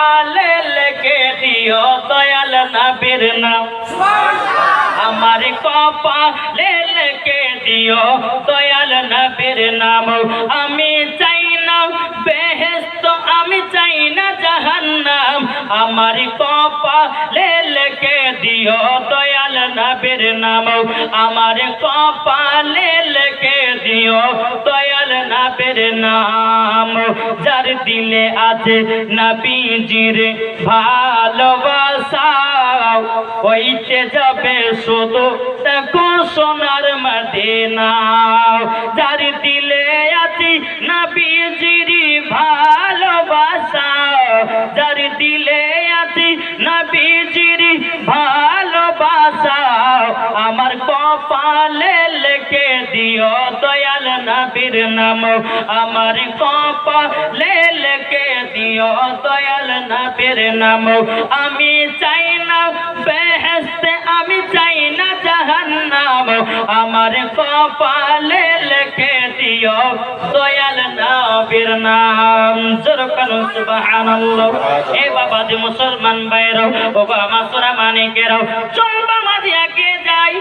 কপালে লেখে দিও দয়াল নবীর নাম। আমার কপালে লেখে দিও দয়াল নবীর নাম। আমি চাই না বেহেস্ত আমি চাই না জাহান্নাম। আমার কপালে লেখে দিও দয়াল নবীর নাম। আমার কপালে লেখে দিও দয়াল নবীর নাম, যার দিলে আছে নবীজির ভালোবাসা। হইতে যাবে শুধু দেখো সোনার মদিনা। যার দিলে আছি কপালে লেখে দিও দয়াল নবীর নাম। আমার কপালে লেখে দিও দয়াল নবীর নাম। আমি চাই না বেহেস্তে আমি চাই না জাহান্নাম। আমার কপালে নবীর নাম। জরকান সুবহানাল্লাহ। এ বাবা যে মুসলমান ভাইরাও ও বাবা মাসরা মানিকেরাও, চল বাবা দিয়ে আগে যাই।